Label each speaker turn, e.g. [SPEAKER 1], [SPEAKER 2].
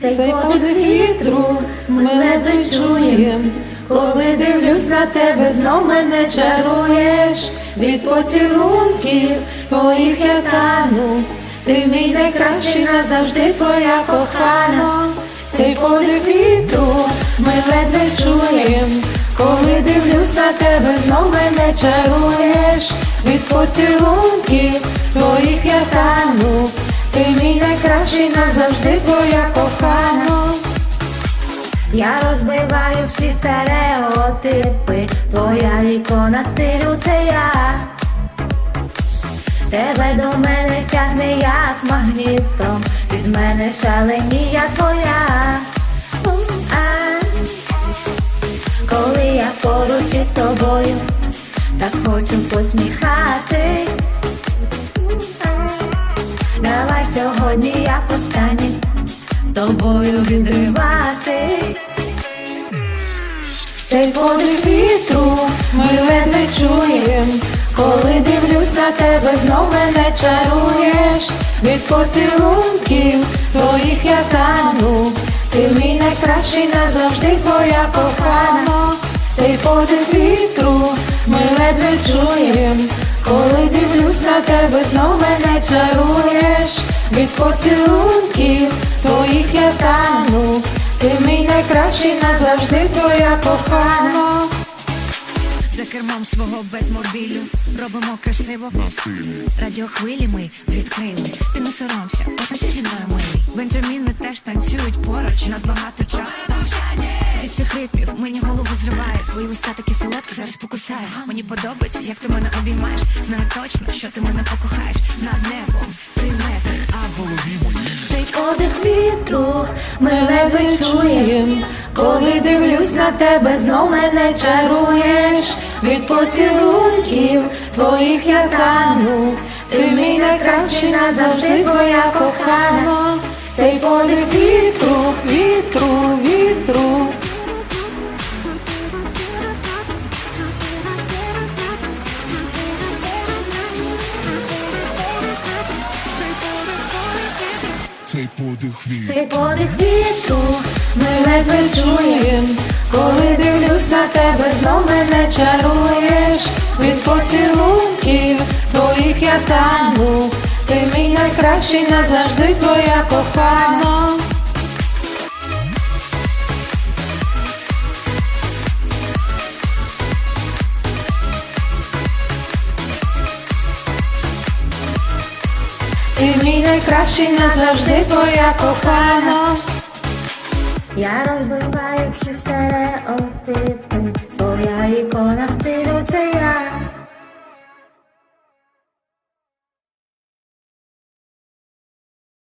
[SPEAKER 1] Цей подих вітру ми ледве чуєм, коли дивлюсь на тебе, знов мене чаруєш від поцілунків твоїх я тану. Ти мій найкращий назавжди твоя кохана. Цей подих вітру ми ледве чуєм, коли дивлюсь на тебе, знов мене чаруєш від поцілунків твоїх я тану. Найкращий назавжди твоя кохана. Я розбиваю всі стереотипи, твоя ікона стилю це я. Тебе до мене тягне як магнітом, від мене шаленія твоя. Коли я поруч із тобою, так хочу посміхатись. Сьогодні я останній з тобою відриватись. Цей подих вітру ми ледве чуєм, коли дивлюсь на тебе, знов мене чаруєш від поцілунків твоїх я тану. Ти мій найкращий назавжди твоя кохана. Цей подих вітру ми ледве чуєм, коли дивлюсь на тебе, знов мене чаруєш від поцілунків твоїх я тану. Ти мій найкращий назавжди твоя кохана.
[SPEAKER 2] За кермом свого бетмобілю робимо красиво
[SPEAKER 3] на стилі.
[SPEAKER 2] Радіохвилі ми відкрили. Ти не соромся, потанці зі мною милий. Бенджаміни теж танцюють поруч. Нас багато часу. Від цих ритмів мені голову зриває. Твої уста такі солодкі, зараз покусаю. Мені подобається, як ти мене обіймаєш. Знаю точно, що ти мене покохаєш. Над небом
[SPEAKER 1] вітру ми ледве чуєм, коли дивлюсь на тебе, знов мене чаруєш від поцілунків твоїх я тану. Ти мій найкращий назавжди твоя кохана. Цей подих вітру, вітру, вітру.
[SPEAKER 3] Цей подих вітру.
[SPEAKER 1] Цей подих вітру ми ледве чуєм, коли дивлюсь на тебе, знов мене чаруєш від поцілунків твоїх я тану. Ти мій найкращий назавжди твоя кохана. Ти мій найкращий назавжди твоя кохана. Я розбиваю всі стереотипи, твоя ікона